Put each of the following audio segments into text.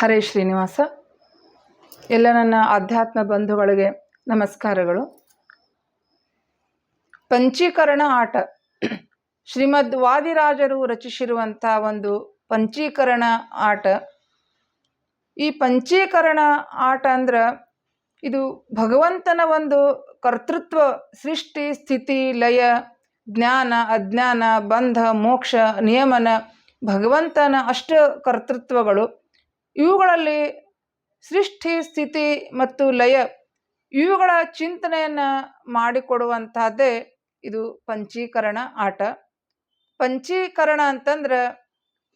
ಹರೇ ಶ್ರೀನಿವಾಸ. ಎಲ್ಲ ನನ್ನ ಆಧ್ಯಾತ್ಮ ಬಂಧುಗಳಿಗೆ ನಮಸ್ಕಾರಗಳು. ಪಂಚೀಕರಣ ಆಟ. ಶ್ರೀಮದ್ ವಾದಿರಾಜರು ರಚಿಸಿರುವಂಥ ಒಂದು ಪಂಚೀಕರಣ ಆಟ. ಈ ಪಂಚೀಕರಣ ಆಟ ಅಂದ್ರೆ ಇದು ಭಗವಂತನ ಒಂದು ಕರ್ತೃತ್ವ, ಸೃಷ್ಟಿ, ಸ್ಥಿತಿ, ಲಯ, ಜ್ಞಾನ, ಅಜ್ಞಾನ, ಬಂಧ, ಮೋಕ್ಷ, ನಿಯಮನ ಭಗವಂತನ ಅಷ್ಟ ಕರ್ತೃತ್ವಗಳು. ಇವುಗಳಲ್ಲಿ ಸೃಷ್ಟಿ, ಸ್ಥಿತಿ ಮತ್ತು ಲಯ ಇವುಗಳ ಚಿಂತನೆಯನ್ನು ಮಾಡಿಕೊಡುವಂತಹದ್ದೇ ಇದು ಪಂಚೀಕರಣ ಆಟ. ಪಂಚೀಕರಣ ಅಂತಂದ್ರೆ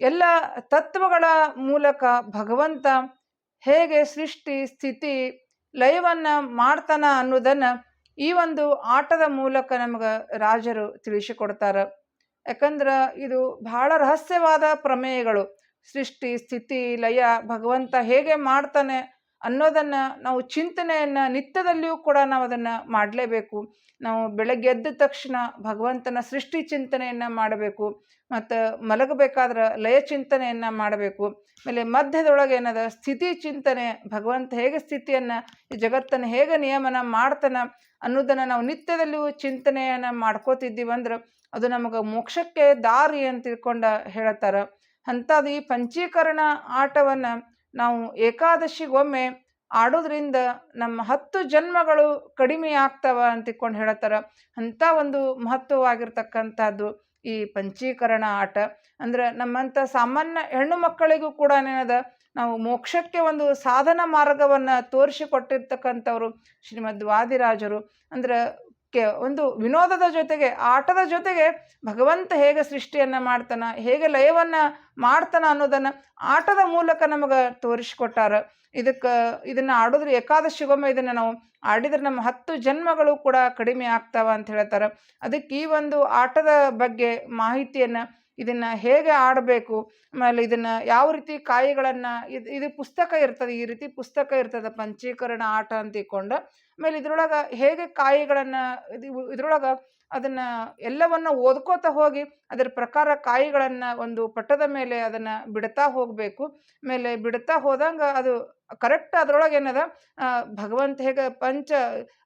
ಎಲ್ಲ ತತ್ವಗಳ ಮೂಲಕ ಭಗವಂತ ಹೇಗೆ ಸೃಷ್ಟಿ, ಸ್ಥಿತಿ, ಲಯವನ್ನು ಮಾಡ್ತಾನ ಅನ್ನೋದನ್ನು ಈ ಒಂದು ಆಟದ ಮೂಲಕ ನಮ್ಗೆ ರಾಜರು ತಿಳಿಸಿಕೊಡ್ತಾರೆ. ಯಾಕಂದ್ರೆ ಇದು ಬಹಳ ರಹಸ್ಯವಾದ ಪ್ರಮೇಯಗಳು. ಸೃಷ್ಟಿ, ಸ್ಥಿತಿ, ಲಯ, ಭಗವಂತ ಹೇಗೆ ಮಾಡ್ತಾನೆ ಅನ್ನೋದನ್ನು ನಾವು ಚಿಂತನೆಯನ್ನು ನಿತ್ಯದಲ್ಲಿಯೂ ಕೂಡ ನಾವು ಅದನ್ನು ಮಾಡಲೇಬೇಕು. ನಾವು ಬೆಳಗ್ಗೆ ಎದ್ದ ತಕ್ಷಣ ಭಗವಂತನ ಸೃಷ್ಟಿ ಚಿಂತನೆಯನ್ನು ಮಾಡಬೇಕು. ಮತ್ತು ಮಲಗಬೇಕಾದ್ರೆ ಲಯ ಚಿಂತನೆಯನ್ನು ಮಾಡಬೇಕು. ಆಮೇಲೆ ಮಧ್ಯದೊಳಗೆ ಏನದ ಸ್ಥಿತಿ ಚಿಂತನೆ, ಭಗವಂತ ಹೇಗೆ ಸ್ಥಿತಿಯನ್ನು, ಈ ಜಗತ್ತನ್ನು ಹೇಗೆ ನಿಯಮನ ಮಾಡ್ತಾನೆ ಅನ್ನೋದನ್ನು ನಾವು ನಿತ್ಯದಲ್ಲಿಯೂ ಚಿಂತನೆಯನ್ನು ಮಾಡ್ಕೋತಿದ್ದೀವಂದ್ರೆ ಅದು ನಮಗೆ ಮೋಕ್ಷಕ್ಕೆ ದಾರಿ ಅಂತ ತಿಳ್ಕೊಂಡು ಹೇಳ್ತಾರೆ. ಅಂಥದ್ದು ಈ ಪಂಚೀಕರಣ ಆಟವನ್ನು ನಾವು ಏಕಾದಶಿಗೊಮ್ಮೆ ಆಡೋದ್ರಿಂದ ನಮ್ಮ ಹತ್ತು ಜನ್ಮಗಳು ಕಡಿಮೆ ಆಗ್ತವ ಅಂತಿಕೊಂಡು ಹೇಳ್ತಾರೆ ಅಂಥ ಒಂದು ಮಹತ್ವವಾಗಿರ್ತಕ್ಕಂಥದ್ದು ಈ ಪಂಚೀಕರಣ ಆಟ. ಅಂದ್ರೆ ನಮ್ಮಂಥ ಸಾಮಾನ್ಯ ಹೆಣ್ಣು ಮಕ್ಕಳಿಗೂ ಕೂಡ ಏನದ, ನಾವು ಮೋಕ್ಷಕ್ಕೆ ಒಂದು ಸಾಧನ ಮಾರ್ಗವನ್ನು ತೋರಿಸಿಕೊಟ್ಟಿರ್ತಕ್ಕಂಥವ್ರು ಶ್ರೀಮದ್ ವಾದಿರಾಜರು. ಅಂದ್ರೆ ಕೆ ಒಂದು ವಿನೋದದ ಜೊತೆಗೆ, ಆಟದ ಜೊತೆಗೆ ಭಗವಂತ ಹೇಗೆ ಸೃಷ್ಟಿಯನ್ನು ಮಾಡ್ತಾನ, ಹೇಗೆ ಲಯವನ್ನು ಮಾಡ್ತಾನ ಅನ್ನೋದನ್ನು ಆಟದ ಮೂಲಕ ನಮಗೆ ತೋರಿಸ್ಕೊಟ್ಟಾರ. ಇದಕ್ಕೆ, ಇದನ್ನು ಆಡೋದ್ರೆ ಏಕಾದಶಿಗೊಮ್ಮೆ ಇದನ್ನು ನಾವು ಆಡಿದ್ರೆ ನಮ್ಮ ಹತ್ತು ಜನ್ಮಗಳು ಕೂಡ ಕಡಿಮೆ ಆಗ್ತಾವ ಅಂತ ಹೇಳ್ತಾರೆ. ಅದಕ್ಕೆ ಈ ಒಂದು ಆಟದ ಬಗ್ಗೆ ಮಾಹಿತಿಯನ್ನು ಇದನ್ನು ಹೇಗೆ ಆಡಬೇಕು, ಆಮೇಲೆ ಇದನ್ನು ಯಾವ ರೀತಿ ಕಾಯಿಗಳನ್ನು, ಇದು ಇದು ಪುಸ್ತಕ ಇರ್ತದೆ, ಈ ರೀತಿ ಪುಸ್ತಕ ಇರ್ತದೆ, ಪಂಚೀಕರಣ ಆಟ ಅಂತ ಆಮೇಲೆ ಇದರೊಳಗೆ ಹೇಗೆ ಕಾಯಿಗಳನ್ನು, ಇದು, ಇದ್ರೊಳಗೆ ಅದನ್ನು ಎಲ್ಲವನ್ನು ಓದ್ಕೋತಾ ಹೋಗಿ, ಅದರ ಪ್ರಕಾರ ಕಾಯಿಗಳನ್ನು ಒಂದು ಪಟ್ಟದ ಮೇಲೆ ಅದನ್ನು ಬಿಡ್ತಾ ಹೋಗಬೇಕು, ಆಮೇಲೆ ಬಿಡ್ತಾ ಹೋದಂಗೆ ಅದು ಕರೆಕ್ಟ್ ಅದರೊಳಗೆ ಏನದ? ಭಗವಂತ ಹೇಗೆ ಪಂಚ,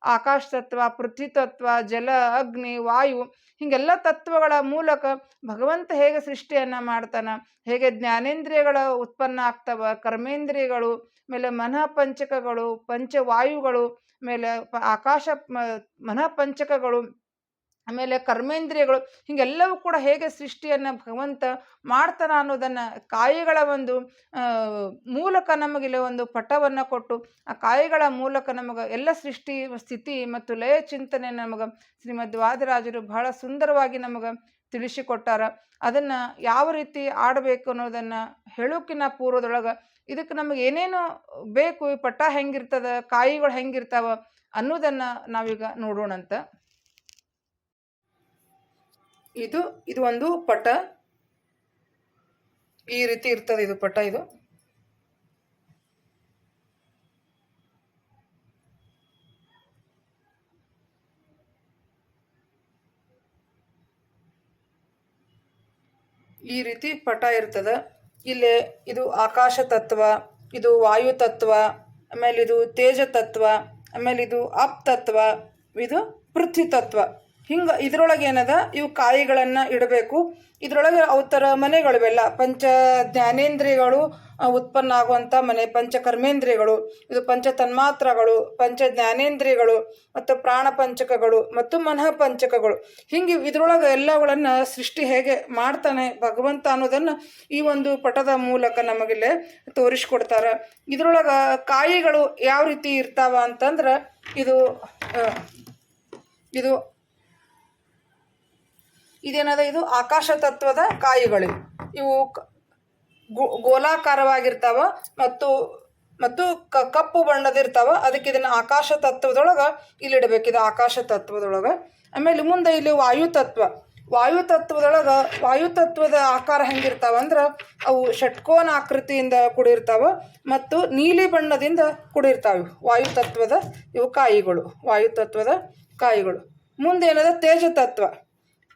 ಆಕಾಶ ತತ್ವ, ಪೃಥ್ವಿ ತತ್ವ, ಜಲ, ಅಗ್ನಿ, ವಾಯು, ಹಿಂಗೆಲ್ಲ ತತ್ವಗಳ ಮೂಲಕ ಭಗವಂತ ಹೇಗೆ ಸೃಷ್ಟಿಯನ್ನು ಮಾಡ್ತಾನೆ? ಹೇಗೆ ಜ್ಞಾನೇಂದ್ರಿಯಗಳ ಉತ್ಪನ್ನ ಆಗ್ತವ? ಕರ್ಮೇಂದ್ರಿಯಗಳು ಆಮೇಲೆ ಮನಃ ಪಂಚಕಗಳು ಪಂಚವಾಯುಗಳು, ಮೇಲೆ ಆಕಾಶ ಮನಃ ಪಂಚಕಗಳು ಆಮೇಲೆ ಕರ್ಮೇಂದ್ರಿಯಗಳು ಹೀಗೆಲ್ಲವೂ ಕೂಡ ಹೇಗೆ ಸೃಷ್ಟಿಯನ್ನು ಭಗವಂತ ಮಾಡ್ತಾನ ಅನ್ನೋದನ್ನು ಕಾಯಿಗಳ ಒಂದು ಮೂಲಕ ನಮಗಿಲ್ಲಿ ಒಂದು ಪಟವನ್ನು ಕೊಟ್ಟು ಆ ಕಾಯಿಗಳ ಮೂಲಕ ನಮಗೆ ಎಲ್ಲ ಸೃಷ್ಟಿ ಸ್ಥಿತಿ ಮತ್ತು ಲಯ ಚಿಂತನೆ ನಮಗೆ ಶ್ರೀಮದ್ ವಾದರಾಜರು ಬಹಳ ಸುಂದರವಾಗಿ ನಮಗೆ ತಿಳಿಸಿಕೊಟ್ಟಾರ. ಅದನ್ನು ಯಾವ ರೀತಿ ಆಡಬೇಕು ಅನ್ನೋದನ್ನು ಹೇಳೋಕಿನ ಪೂರ್ವದೊಳಗೆ ಇದಕ್ಕೆ ನಮಗೆ ಏನೇನು ಬೇಕು, ಈ ಪಟ ಹೆಂಗಿರ್ತದ, ಕಾಯಿಗಳು ಹೆಂಗಿರ್ತಾವ ಅನ್ನೋದನ್ನು ನಾವೀಗ ನೋಡೋಣಂತ. ಇದು ಇದು ಒಂದು ಪಟ. ಈ ರೀತಿ ಇರ್ತದೆ ಇದು ಪಟ ಇದು. ಈ ರೀತಿ ಪಟ ಇರ್ತದೆ. ಇಲ್ಲಿ ಇದು ಆಕಾಶ ತತ್ವ, ಇದು ವಾಯು ತತ್ವ, ಆಮೇಲೆ ಇದು ತೇಜ ತತ್ವ, ಆಮೇಲೆ ಇದು ಅಪ್ ತತ್ವ, ಇದು ಪೃಥ್ವಿ ತತ್ವ. ಹಿಂಗೆ ಇದ್ರೊಳಗೆ ಏನದ? ಇವು ಕಾಯಿಗಳನ್ನು ಇಡಬೇಕು. ಇದರೊಳಗೆ ಅವತರ ಮನೆಗಳಿವೆಲ್ಲ. ಪಂಚ ಜ್ಞಾನೇಂದ್ರಿಯಗಳು ಉತ್ಪನ್ನ ಆಗುವಂಥ ಮನೆ, ಪಂಚ ಕರ್ಮೇಂದ್ರಿಯಗಳು, ಇದು ಪಂಚ ತನ್ಮಾತ್ರಗಳು, ಪಂಚ ಜ್ಞಾನೇಂದ್ರಿಯಗಳು, ಮತ್ತು ಪ್ರಾಣ ಪಂಚಕಗಳು, ಮತ್ತು ಮನಃ ಪಂಚಕಗಳು. ಹಿಂಗೆ ಇದ್ರೊಳಗೆ ಎಲ್ಲಗಳನ್ನು ಸೃಷ್ಟಿ ಹೇಗೆ ಮಾಡ್ತಾನೆ ಭಗವಂತ ಅನ್ನೋದನ್ನು ಈ ಒಂದು ಪಟದ ಮೂಲಕ ನಮಗಿಲ್ಲೇ ತೋರಿಸ್ಕೊಡ್ತಾರೆ. ಇದರೊಳಗೆ ಕಾಯಿಗಳು ಯಾವ ರೀತಿ ಇರ್ತಾವ ಅಂತಂದ್ರೆ ಇದು ಇದು ಇದೇನದ ಇದು? ಆಕಾಶ ತತ್ವದ ಕಾಯಿಗಳು. ಇವು ಗೋಲಾಕಾರವಾಗಿರ್ತಾವ ಮತ್ತು ಮತ್ತು ಕ, ಕಪ್ಪು ಬಣ್ಣದಿರ್ತಾವ ಅದಕ್ಕೆ ಇದನ್ನು ಆಕಾಶ ತತ್ವದೊಳಗೆ ಇಲ್ಲಿಡಬೇಕು. ಇದು ಆಕಾಶ ತತ್ವದೊಳಗೆ. ಆಮೇಲೆ ಮುಂದೆ ಇಲ್ಲಿ ವಾಯು ತತ್ವ. ವಾಯು ತತ್ವದೊಳಗೆ, ವಾಯು ತತ್ವದ ಆಕಾರ ಹೆಂಗಿರ್ತಾವ ಅಂದ್ರೆ ಅವು ಷಟ್ಕೋನ ಆಕೃತಿಯಿಂದ ಕೂಡಿರ್ತಾವ ಮತ್ತು ನೀಲಿ ಬಣ್ಣದಿಂದ ಕೂಡಿರ್ತಾವೆ ವಾಯು ತತ್ವದ ಇವು ಕಾಯಿಗಳು. ವಾಯು ತತ್ವದ ಕಾಯಿಗಳು. ಮುಂದೇನದ ತೇಜ ತತ್ವ.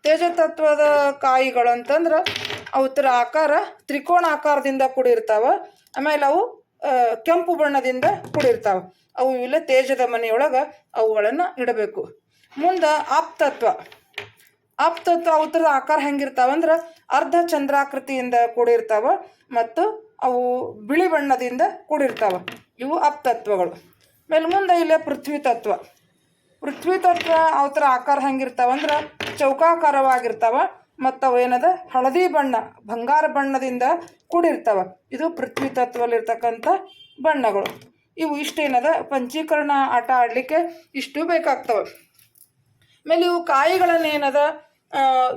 ತೇಜ ತತ್ವದ ಕಾಯಿಗಳು ಅಂತಂದ್ರೆ ಅವು ತರ ಆಕಾರ, ತ್ರಿಕೋಣ ಆಕಾರದಿಂದ ಕೂಡಿರ್ತಾವೆ. ಆಮೇಲೆ ಅವು ಕೆಂಪು ಬಣ್ಣದಿಂದ ಕೂಡಿರ್ತಾವೆ. ಅವು ಇಲ್ಲ ತೇಜದ ಮನೆಯೊಳಗೆ ಅವುಗಳನ್ನು ಇಡಬೇಕು. ಮುಂದೆ ಆಪ್ತತ್ವ. ಆಪ್ತತ್ವ ಅವತರ ಆಕಾರ ಹೆಂಗಿರ್ತಾವಂದ್ರೆ ಅರ್ಧ ಚಂದ್ರಾಕೃತಿಯಿಂದ ಕೂಡಿರ್ತಾವ ಮತ್ತು ಅವು ಬಿಳಿ ಬಣ್ಣದಿಂದ ಕೂಡಿರ್ತಾವೆ. ಇವು ಆಪ್ತತ್ವಗಳು. ಮೇಲೆ ಮುಂದೆ ಇಲ್ಲೇ ಪೃಥ್ವಿ ತತ್ವ. ಪೃಥ್ವಿ ತತ್ವ ಅವತರ ಆಕಾರ ಹೆಂಗಿರ್ತಾವಂದ್ರೆ ಚೌಕಾಕಾರವಾಗಿರ್ತಾವ ಮತ್ತು ಅವು ಏನದ? ಹಳದಿ ಬಣ್ಣ, ಬಂಗಾರ ಬಣ್ಣದಿಂದ ಕೂಡಿರ್ತಾವ. ಇದು ಪೃಥ್ವಿ ತತ್ವದಲ್ಲಿರ್ತಕ್ಕಂಥ ಬಣ್ಣಗಳು. ಇವು ಇಷ್ಟೇನದ ಪಂಚೀಕರಣ ಆಟ ಆಡಲಿಕ್ಕೆ ಇಷ್ಟು ಬೇಕಾಗ್ತವೆ. ಆಮೇಲೆ ಇವು ಕಾಯಿಗಳನ್ನ ಏನದ?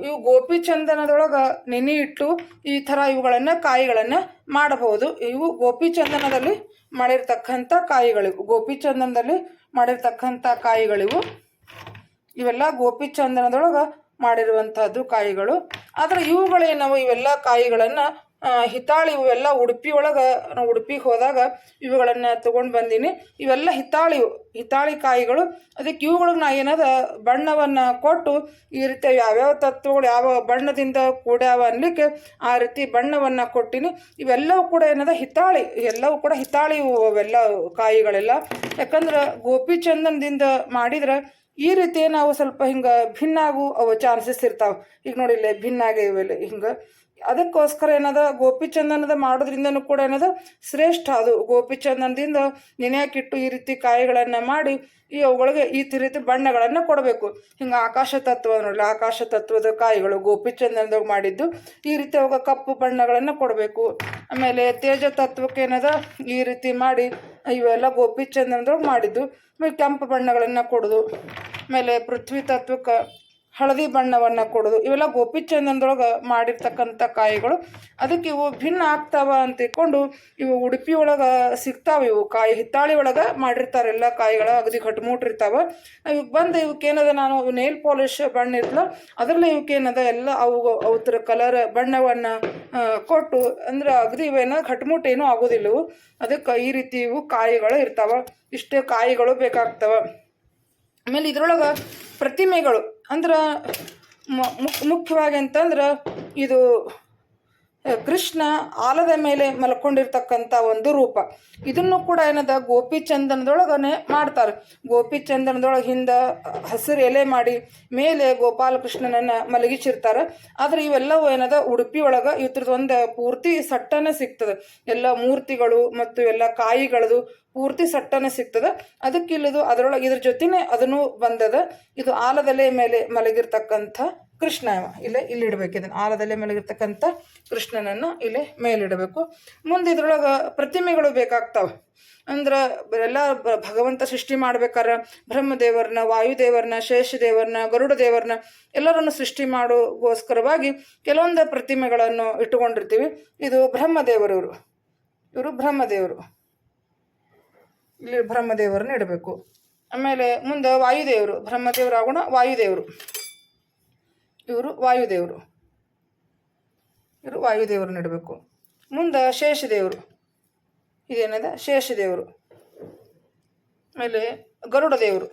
ಇವು ಗೋಪಿಚಂದನದೊಳಗೆ ನೆನೆ ಇಟ್ಟು ಈ ಥರ ಇವುಗಳನ್ನು ಕಾಯಿಗಳನ್ನು ಮಾಡಬಹುದು. ಇವು ಗೋಪಿಚಂದನದಲ್ಲಿ ಮಾಡಿರ್ತಕ್ಕಂಥ ಕಾಯಿಗಳಿವು. ಗೋಪಿ ಚಂದನದಲ್ಲಿ ಮಾಡಿರ್ತಕ್ಕಂಥ ಕಾಯಿಗಳಿವು. ಇವೆಲ್ಲ ಗೋಪಿಚಂದನದೊಳಗೆ ಮಾಡಿರುವಂಥದ್ದು ಕಾಯಿಗಳು. ಆದರೆ ಇವುಗಳೇನವು? ಇವೆಲ್ಲ ಕಾಯಿಗಳನ್ನು ಹಿತ್ತಾಳಿ ಇವೆಲ್ಲ ಉಡುಪಿ ಒಳಗೆ ನಾವು ಉಡುಪಿಗೆ ಹೋದಾಗ ಇವುಗಳನ್ನು ತೊಗೊಂಡು ಬಂದೀನಿ. ಇವೆಲ್ಲ ಹಿತಾಳಿ ಹಿತ್ತಾಳಿ ಕಾಯಿಗಳು. ಅದಕ್ಕೆ ಇವುಗಳಿಗೆ ನಾ ಏನದ, ಬಣ್ಣವನ್ನು ಕೊಟ್ಟು ಈ ರೀತಿ ಯಾವ್ಯಾವ ತತ್ವಗಳು ಯಾವ ಬಣ್ಣದಿಂದ ಕೂಡ್ಯಾವ ಅನ್ಲಿಕ್ಕೆ ಆ ರೀತಿ ಬಣ್ಣವನ್ನು ಕೊಟ್ಟಿನಿ. ಇವೆಲ್ಲವೂ ಕೂಡ ಏನದ, ಹಿತ್ತಾಳಿ, ಎಲ್ಲವೂ ಕೂಡ ಹಿತ್ತಾಳಿ ಇವು ಅವೆಲ್ಲ ಕಾಯಿಗಳೆಲ್ಲ. ಯಾಕಂದ್ರೆ ಗೋಪಿಚಂದನದಿಂದ ಮಾಡಿದ್ರೆ ಈ ರೀತಿ ನಾವು ಸ್ವಲ್ಪ ಹಿಂಗೆ ಭಿನ್ನಾಗು ಅವು ಚಾನ್ಸಸ್ ಇರ್ತಾವೆ. ಈಗ ನೋಡಿಲ್ಲ ಭಿನ್ನಾಗಿ ಇವೆಲ್ಲ ಹಿಂಗೆ. ಅದಕ್ಕೋಸ್ಕರ ಏನದ, ಗೋಪಿಚಂದನದ ಮಾಡೋದ್ರಿಂದನು ಕೂಡ ಏನದ, ಶ್ರೇಷ್ಠ ಅದು. ಗೋಪಿಚಂದನದಿಂದ ನೆನೆಯಾಕಿಟ್ಟು ಈ ರೀತಿ ಕಾಯಿಗಳನ್ನು ಮಾಡಿ, ಈ ಅವುಗಳಿಗೆ ಈ ರೀತಿ ಬಣ್ಣಗಳನ್ನು ಕೊಡಬೇಕು. ಹಿಂಗೆ ಆಕಾಶ ತತ್ವ ನೋಡಲಿ ಆಕಾಶ ತತ್ವದ ಕಾಯಿಗಳು ಗೋಪಿಚಂದನದಾಗ ಮಾಡಿದ್ದು, ಈ ರೀತಿ ಅವಾಗ ಕಪ್ಪು ಬಣ್ಣಗಳನ್ನು ಕೊಡಬೇಕು. ಆಮೇಲೆ ತೇಜ ತತ್ವಕ್ಕೆ ಏನದ, ಈ ರೀತಿ ಮಾಡಿ, ಇವೆಲ್ಲ ಗೋಪಿಚಂದನದೊಳಗೆ ಮಾಡಿದ್ದು. ಆಮೇಲೆ ಕೆಂಪು ಬಣ್ಣಗಳನ್ನು ಕೊಡೋದು. ಆಮೇಲೆ ಪೃಥ್ವಿ ತತ್ವಕ್ಕೆ ಹಳದಿ ಬಣ್ಣವನ್ನು ಕೊಡೋದು. ಇವೆಲ್ಲ ಗೋಪಿ ಚಂದನದೊಳಗೆ ಮಾಡಿರ್ತಕ್ಕಂಥ ಕಾಯಿಗಳು. ಅದಕ್ಕೆ ಇವು ಭಿನ್ನ ಆಗ್ತಾವ ಅಂತ ತಿಳ್ಕೊಂಡು ಇವು ಉಡುಪಿ ಒಳಗೆ ಸಿಗ್ತಾವೆ. ಇವು ಕಾಯಿ ಹಿತ್ತಾಳಿ ಒಳಗೆ ಮಾಡಿರ್ತಾರೆ ಎಲ್ಲ ಕಾಯಿಗಳು ಅಗದಿ ಕಟ್ಮುಟ್ರಿರ್ತಾವ ಇವಕ್ಕೆ ಬಂದು ಇವಕ್ಕೇನದ ನಾನು ನೇಲ್ ಪಾಲಿಶ್ ಬಣ್ಣ ಇರ್ತಲ್ಲ, ಅದರಲ್ಲೇ ಇವಕ್ಕೇನದ ಎಲ್ಲ ಅವು ಅವತ್ರ ಕಲರ್ ಬಣ್ಣವನ್ನು ಕೊಟ್ಟು ಅಂದ್ರೆ ಅಗದಿ ಇವೇನೋ ಏನೂ ಆಗೋದಿಲ್ಲ ಇವು. ಅದಕ್ಕೆ ಈ ರೀತಿ ಇವು ಕಾಯಿಗಳು ಇರ್ತಾವೆ. ಇಷ್ಟೇ ಕಾಯಿಗಳು ಬೇಕಾಗ್ತವೆ. ಆಮೇಲೆ ಇದ್ರೊಳಗೆ ಪ್ರತಿಮೆಗಳು. ಅಂದ್ರೆ ಮುಖ್ಯವಾಗಿ ಅಂತಂದ್ರೆ ಇದು ಕೃಷ್ಣ ಆಲದ ಮೇಲೆ ಮಲ್ಕೊಂಡಿರ್ತಕ್ಕಂಥ ಒಂದು ರೂಪ. ಇದನ್ನು ಕೂಡ ಏನದ, ಗೋಪಿ ಚಂದನದೊಳಗನೆ ಮಾಡ್ತಾರೆ. ಗೋಪಿ ಚಂದನದೊಳಗೆ ಹಿಂದೆ ಹಸಿರು ಎಲೆ ಮಾಡಿ ಮೇಲೆ ಗೋಪಾಲಕೃಷ್ಣನನ್ನು ಮಲಗಿಸಿರ್ತಾರೆ. ಆದರೆ ಇವೆಲ್ಲವೂ ಏನದ, ಉಡುಪಿ ಒಳಗೆ ಇದ್ರದ್ದು ಒಂದು ಪೂರ್ತಿ ಸಟ್ಟನೆ ಸಿಗ್ತದೆ. ಎಲ್ಲ ಮೂರ್ತಿಗಳು ಮತ್ತು ಎಲ್ಲ ಕಾಯಿಗಳದು ಪೂರ್ತಿ ಸಟ್ಟನೆ ಸಿಗ್ತದೆ. ಅದಕ್ಕಿಲ್ಲದು ಅದರೊಳಗೆ ಇದ್ರ ಜೊತೆನೆ ಅದನ್ನು ಬಂದದ. ಇದು ಆಲದಲೆ ಮೇಲೆ ಮಲಗಿರ್ತಕ್ಕಂಥ ಕೃಷ್ಣ. ಇಲ್ಲೇ, ಇಲ್ಲಿ ಇಡಬೇಕು. ಇದನ್ನು ಆಲದಲ್ಲೇ ಮೇಲಿರ್ತಕ್ಕಂಥ ಕೃಷ್ಣನನ್ನು ಇಲ್ಲಿ ಮೇಲಿಡಬೇಕು. ಮುಂದೆ ಇದ್ರೊಳಗೆ ಪ್ರತಿಮೆಗಳು ಬೇಕಾಗ್ತಾವೆ. ಅಂದ್ರೆ, ಎಲ್ಲ ಭಗವಂತ ಸೃಷ್ಟಿ ಮಾಡ್ಬೇಕಾದ್ರೆ ಬ್ರಹ್ಮದೇವರನ್ನ, ವಾಯುದೇವರನ್ನ, ಶೇಷದೇವರನ್ನ ಗರುಡ ದೇವರನ್ನ ಎಲ್ಲರನ್ನು ಸೃಷ್ಟಿ ಮಾಡೋಗೋಸ್ಕರವಾಗಿ ಕೆಲವೊಂದು ಪ್ರತಿಮೆಗಳನ್ನು ಇಟ್ಟುಕೊಂಡಿರ್ತೀವಿ. ಇದು ಬ್ರಹ್ಮದೇವರು ಇವರು ಇವರು ಬ್ರಹ್ಮದೇವರು. ಇಲ್ಲಿ ಬ್ರಹ್ಮದೇವರನ್ನ ಇಡಬೇಕು. ಆಮೇಲೆ ಮುಂದೆ ವಾಯುದೇವರು. ಬ್ರಹ್ಮದೇವರಾಗೋಣ ವಾಯುದೇವರು. ಇವರು ವಾಯುದೇವರು. ಇವರು ವಾಯುದೇವರು ನೆಡಬೇಕು. ಮುಂದೆ ಶೇಷದೇವರು. ಇದೇನದ? ಶೇಷದೇವರು. ಆಮೇಲೆ ಗರುಡ ದೇವರು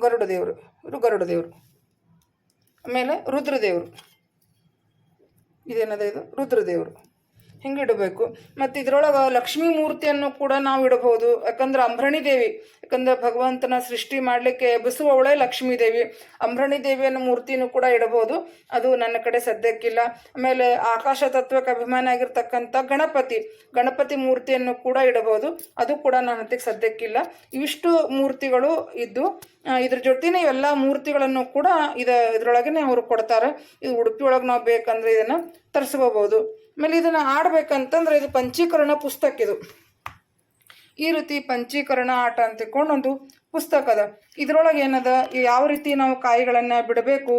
ಗರುಡ ದೇವರು ಇವರು ಗರುಡ ದೇವರು ಆಮೇಲೆ ರುದ್ರದೇವರು. ಇದೇನದ ಇದು? ರುದ್ರದೇವರು. ಹಿಂಗೆ ಇಡಬೇಕು ಮತ್ತು ಇದರೊಳಗೆ ಲಕ್ಷ್ಮೀ ಮೂರ್ತಿಯನ್ನು ಕೂಡ ನಾವು ಇಡಬಹುದು. ಯಾಕಂದ್ರೆ ಅಂಬ್ರಣಿ ದೇವಿ, ಯಾಕಂದ್ರೆ ಭಗವಂತನ ಸೃಷ್ಟಿ ಮಾಡಲಿಕ್ಕೆ ಎಬ್ಬಿಸುವವಳೇ ಲಕ್ಷ್ಮೀ ದೇವಿ. ಅಂಬ್ರಣಿ ದೇವಿಯನ್ನು ಮೂರ್ತಿನೂ ಕೂಡ ಇಡಬಹುದು. ಅದು ನನ್ನ ಕಡೆ ಸದ್ಯಕ್ಕಿಲ್ಲ. ಆಮೇಲೆ ಆಕಾಶ ತತ್ವಕ್ಕೆ ಅಭಿಮಾನ ಆಗಿರ್ತಕ್ಕಂಥ ಗಣಪತಿ ಗಣಪತಿ ಮೂರ್ತಿಯನ್ನು ಕೂಡ ಇಡಬಹುದು. ಅದು ಕೂಡ ನನ್ನ ಹತ್ತಿಗೆ ಸದ್ಯಕ್ಕಿಲ್ಲ. ಇವಿಷ್ಟು ಮೂರ್ತಿಗಳು ಇದ್ದು ಇದ್ರ ಜೊತೆನೇ ಎಲ್ಲ ಮೂರ್ತಿಗಳನ್ನು ಕೂಡ ಇದ, ಇದ್ರೊಳಗನೆ ಅವರು ಕೊಡ್ತಾರೆ. ಇದು ಉಡುಪಿ ನಾವು ಬೇಕಂದ್ರೆ ಇದನ್ನು ತರಿಸ್ಕೋಬೋದು. ಆಮೇಲೆ ಇದನ್ನು ಆಡ್ಬೇಕಂತಂದ್ರೆ ಇದು ಪಂಚೀಕರಣ ಪುಸ್ತಕ ಇದು. ಈ ರೀತಿ ಪಂಚೀಕರಣ ಆಟ ಅಂತ ಒಂದು ಪುಸ್ತಕ ಅದ. ಇದ್ರೊಳಗೆ ಏನದ? ಯಾವ ರೀತಿ ನಾವು ಕಾಯಿಗಳನ್ನು ಬಿಡಬೇಕು?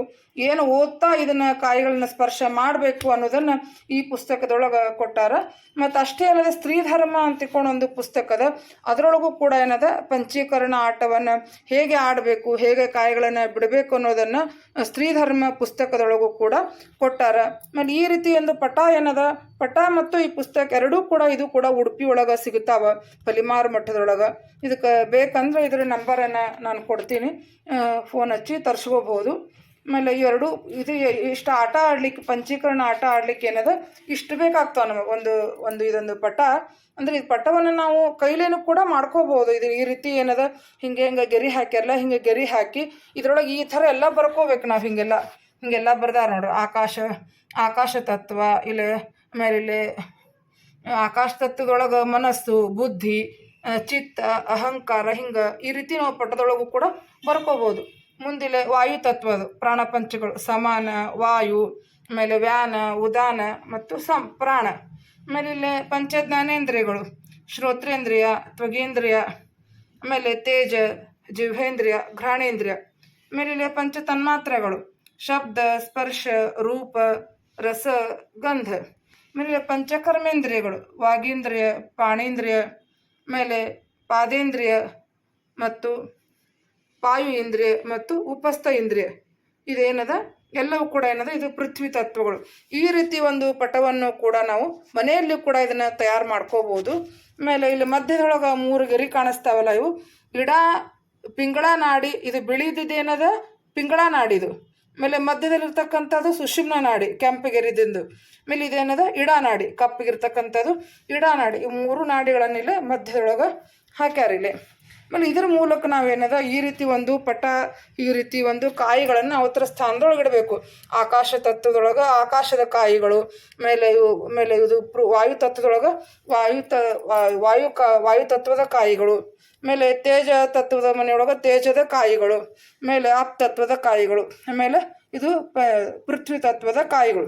ಏನು ಓದ್ತಾ ಇದನ್ನ ಕಾಯಿಗಳನ್ನ ಸ್ಪರ್ಶ ಮಾಡಬೇಕು ಅನ್ನೋದನ್ನ ಈ ಪುಸ್ತಕದೊಳಗೆ ಕೊಟ್ಟಾರ. ಮತ್ತು ಅಷ್ಟೇ ಅಲ್ಲದೆ ಸ್ತ್ರೀ ಧರ್ಮ ಅಂತ ತಿಳ್ಕೊಂಡು ಒಂದು ಪುಸ್ತಕದ ಅದ ಅದರೊಳಗೂ ಕೂಡ ಏನದ? ಪಂಚೀಕರಣ ಆಟವನ್ನು ಹೇಗೆ ಆಡಬೇಕು? ಹೇಗೆ ಕಾಯಿಗಳನ್ನು ಬಿಡಬೇಕು ಅನ್ನೋದನ್ನು ಸ್ತ್ರೀ ಧರ್ಮ ಪುಸ್ತಕದೊಳಗೂ ಕೂಡ ಕೊಟ್ಟಾರ. ಮತ್ತು ಈ ರೀತಿ ಒಂದು ಪಟ ಏನದ? ಪಟ ಮತ್ತು ಈ ಪುಸ್ತಕ ಎರಡೂ ಕೂಡ ಇದು ಕೂಡ ಉಡುಪಿ ಒಳಗೆ ಸಿಗುತ್ತಾವ, ಪಲಿಮಾರು ಮಠದೊಳಗೆ. ಇದಕ್ಕೆ ಬೇಕಂದ್ರೆ ಇದ್ರ ನಂಬರನ್ನು ನಾನು ಕೊಡ್ತೀನಿ. ಫೋನ್ ಹಚ್ಚಿ ತರಿಸ್ಕೋಬೋದು. ಆಮೇಲೆ ಎರಡು, ಇದು ಇಷ್ಟು ಆಟ ಆಡ್ಲಿಕ್ಕೆ, ಪಂಚೀಕರಣ ಆಟ ಆಡ್ಲಿಕ್ಕೆ ಏನದ? ಇಷ್ಟು ಬೇಕಾಗ್ತವೆ ನಮಗೆ ಒಂದು ಒಂದು ಇದೊಂದು ಪಟ. ಅಂದ್ರೆ ಈ ಪಟವನ್ನು ನಾವು ಕೈಲೇನು ಕೂಡ ಮಾಡ್ಕೋಬಹುದು ಇದು ಈ ರೀತಿ ಏನದ? ಹಿಂಗೆ ಹಿಂಗೆ ಗೆರಿ ಹಾಕ್ಯಾರಲ್ಲ, ಹಿಂಗೆ ಗೆರಿ ಹಾಕಿ ಇದ್ರೊಳಗೆ ಈ ಥರ ಎಲ್ಲ ಬರ್ಕೋಬೇಕು ನಾವು ಹಿಂಗೆಲ್ಲ. ಹಿಂಗೆಲ್ಲ ಬರ್ದಾರ ನೋಡ್ರಿ. ಆಕಾಶ ಆಕಾಶ ತತ್ವ, ಇಲ್ಲ, ಆಮೇಲೆ ಇಲ್ಲಿ, ಆಕಾಶ ತತ್ವದೊಳಗೆ ಮನಸ್ಸು, ಬುದ್ಧಿ ಚಿತ್ತ, ಅಹಂಕಾರ ಹಿಂಗೆ ಈ ರೀತಿ ನಾವು ಪಟದೊಳಗೂ ಕೂಡ ಬರ್ಕೋಬೋದು. ಮುಂದಿಲೆ ವಾಯು ತತ್ವದು ಪ್ರಾಣಪಂಚಗಳು ಸಮಾನ, ವಾಯು, ಆಮೇಲೆ ವ್ಯಾನ, ಉದಾನ ಮತ್ತು ಸಂ, ಪ್ರಾಣ. ಆಮೇಲೆ ಇಲ್ಲಿ ಪಂಚಜ್ಞಾನೇಂದ್ರಿಯಗಳು, ಶ್ರೋತ್ರೇಂದ್ರಿಯ, ತ್ವಗೇಂದ್ರಿಯ, ಆಮೇಲೆ ತೇಜ ಜಿಹ್ವೇಂದ್ರಿಯ ಘ್ರಾಣೇಂದ್ರಿಯ. ಆಮೇಲೆ ಇಲ್ಲಿ ಪಂಚ ತನ್ಮಾತ್ರೆಗಳು ಶಬ್ದ, ಸ್ಪರ್ಶ, ರೂಪ, ರಸ, ಗಂಧ. ಆಮೇಲೆ ಪಂಚಕರ್ಮೇಂದ್ರಿಯಗಳು, ವಾಗೀಂದ್ರಿಯ, ಪಾಣೇಂದ್ರಿಯ ಆಮೇಲೆ ಪಾದೇಂದ್ರಿಯ ಮತ್ತು ವಾಯು ಇಂದ್ರಿಯ ಮತ್ತು ಉಪಸ್ಥ ಇಂದ್ರಿಯ. ಇದೇನದ? ಎಲ್ಲವೂ ಕೂಡ ಏನದ? ಇದು ಪೃಥ್ವಿ ತತ್ವಗಳು. ಈ ರೀತಿ ಒಂದು ಪಟವನ್ನು ಕೂಡ ನಾವು ಮನೆಯಲ್ಲಿ ಕೂಡ ಇದನ್ನ ತಯಾರು ಮಾಡ್ಕೋಬಹುದು. ಆಮೇಲೆ ಇಲ್ಲಿ ಮಧ್ಯದೊಳಗೆ ಮೂರು ಗೆರಿ ಕಾಣಿಸ್ತಾವಲ್ಲ ಇವು. ಗಿಡ, ಪಿಂಗಳ ನಾಡಿ, ಇದು ಬಿಳಿದಿದ್ದೇನದ ಪಿಂಗಳ ನಾಡಿದು. ಆಮೇಲೆ ಮಧ್ಯದಲ್ಲಿರ್ತಕ್ಕಂಥದ್ದು ಸುಷುಮ್ನ ನಾಡಿ, ಕೆಂಪಗೆರಿದಿಂದು. ಆಮೇಲೆ ಇದೇನದ? ಇಡಾನಾಡಿ ಕಪ್ಪಗಿರ್ತಕ್ಕಂಥದ್ದು ಇಡಾನಾಡಿ ಈ ಮೂರು ನಾಡಿಗಳನ್ನಿಲ್ಲ ಮಧ್ಯದೊಳಗೆ ಹಾಕ್ಯಾರ ಇಲ್ಲಿ ಆಮೇಲೆ ಇದರ ಮೂಲಕ ನಾವೇನದ ಈ ರೀತಿ ಒಂದು ಪಟ, ಈ ರೀತಿ ಒಂದು ಕಾಯಿಗಳನ್ನು ಅವತರ ಸ್ಥಾನದೊಳಗೆ ಇಡಬೇಕು ಆಕಾಶ ತತ್ವದೊಳಗೆ ಆಕಾಶದ ಕಾಯಿಗಳು, ಮೇಲೆ ಮೇಲೆ ಇದು ವಾಯು ತತ್ವದೊಳಗೆ ವಾಯು ತ ವಾಯು ಕಾ, ವಾಯು ತತ್ವದ ಕಾಯಿಗಳು ಆಮೇಲೆ ತೇಜ ತತ್ವದ ಮನೆಯೊಳಗೆ ತೇಜದ ಕಾಯಿಗಳು, ಮೇಲೆ ಆಪ್ ತತ್ವದ ಕಾಯಿಗಳು ಆಮೇಲೆ ಇದು ಪೃಥ್ವಿ ತತ್ವದ ಕಾಯಿಗಳು.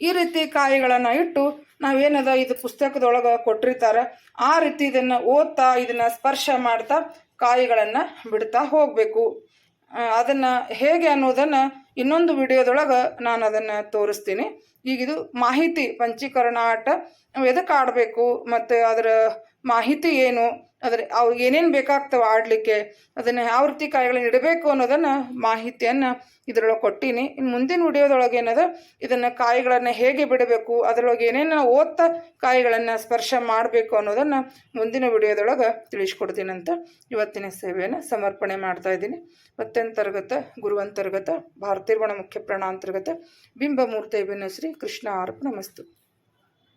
ಈ ರೀತಿ ಕಾಯಿಗಳನ್ನು ಇಟ್ಟು ನಾವೇನದ ಇದು ಪುಸ್ತಕದೊಳಗೆ ಕೊಟ್ಟಿರ್ತಾರೆ, ಆ ರೀತಿ ಇದನ್ನು ಓದ್ತಾ, ಇದನ್ನು ಸ್ಪರ್ಶ ಮಾಡ್ತಾ ಕಾಯಿಗಳನ್ನು ಬಿಡ್ತಾ ಹೋಗಬೇಕು. ಅದನ್ನು ಹೇಗೆ ಅನ್ನೋದನ್ನು ಇನ್ನೊಂದು ವಿಡಿಯೋದೊಳಗೆ ನಾನು ಅದನ್ನು ತೋರಿಸ್ತೀನಿ. ಈಗ ಇದು ಮಾಹಿತಿ, ಪಂಚೀಕರಣ ಆಟ ಎದಕ್ಕೆ ಆಡಬೇಕು, ಮತ್ತು ಅದರ ಮಾಹಿತಿ ಏನು ಅದರ ಅವ್ರಿಗೆ ಏನೇನು ಬೇಕಾಗ್ತವೆ ಆಡಲಿಕ್ಕೆ, ಅದನ್ನು ಯಾವ ರೀತಿ ಕಾಯಿಗಳನ್ನ ಇಡಬೇಕು ಅನ್ನೋದನ್ನು ಮಾಹಿತಿಯನ್ನು ಇದರೊಳಗೆ ಕೊಟ್ಟೀನಿ. ಇನ್ನು ಮುಂದಿನ ವಿಡಿಯೋದೊಳಗೆ ಏನದ, ಇದನ್ನು ಕಾಯಿಗಳನ್ನು ಹೇಗೆ ಬಿಡಬೇಕು, ಅದರೊಳಗೆ ಏನೇನು ಓದ್ತ ಕಾಯಿಗಳನ್ನು ಸ್ಪರ್ಶ ಮಾಡಬೇಕು ಅನ್ನೋದನ್ನು ಮುಂದಿನ ವಿಡಿಯೋದೊಳಗೆ ತಿಳಿಸ್ಕೊಡ್ತೀನಂತ ಇವತ್ತಿನ ಸೇವೆಯನ್ನು ಸಮರ್ಪಣೆ ಮಾಡ್ತಾ ಇದ್ದೀನಿ. ಮತ್ತಂತರ್ಗತ, ಗುರುವಂತರ್ಗತ, ಭಾರತೀರ್ವಣ ಮುಖ್ಯ ಪ್ರಾಣಾಂತರ್ಗತ, ಬಿಂಬಮೂರ್ತಿ ಶ್ರೀ ಕೃಷ್ಣ ಅರ್ಪಣ ಮಸ್ತು